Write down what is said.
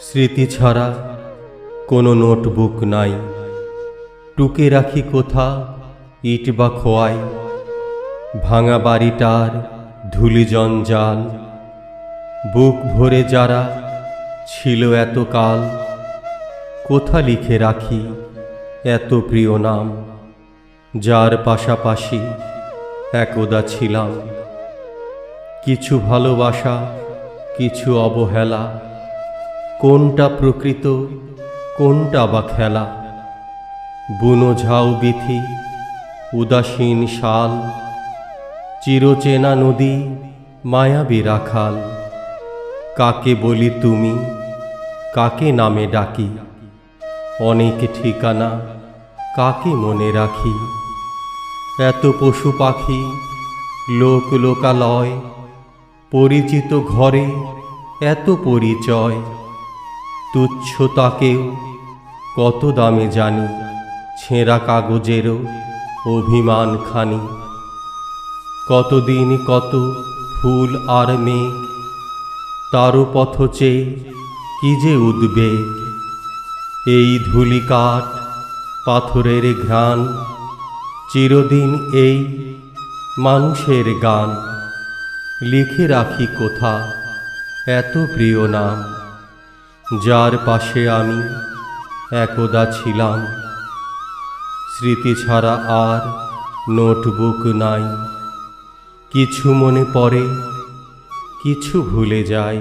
স্মৃতি ছাড়া কোনো নোটবুক নাই। টুকে রাখি কোথা, ইট বা খোয়াই। ভাঙা বাড়িটার ধুলি জঞ্জাল। বুক ভরে যারা ছিল এতকাল, কোথা লিখে রাখি এত প্রিয় নাম? যার পাশাপাশি একদা ছিলাম। কিছু ভালোবাসা, কিছু অবহেলা কোনটা প্রকৃত, কোনটা বা খেলা? বুনো ঝাউ বিথি, উদাসীন শাল, চিরচেনা নদী, মায়াবী রাখাল। কাকে বলি তুমি, কাকে নামে ডাকি? অনেক ঠিকানা, কাকে মনে রাখি? এত পশু পাখি, লোক লোকালয়, পরিচিত ঘরে এত পরিচয়। তুচ্ছ তাকেও কত দামে জানি, ছেঁড়া কাগজেরও অভিমান খানি। কতদিন কত ফুল আর মেঘ, তারও পথ চেয়ে কি যে উদ্বেগ। এই ধুলিকাঠ পাথরের ঘ্রাণ, চিরদিন এই মানুষের গান। লিখে রাখি কোথা এত প্রিয় নাম। যার পাশে আমি একদা ছিলাম। স্মৃতি ছাড়া আর নোটবুক নাই। কিছু মনে পড়ে, কিছু ভুলে যায়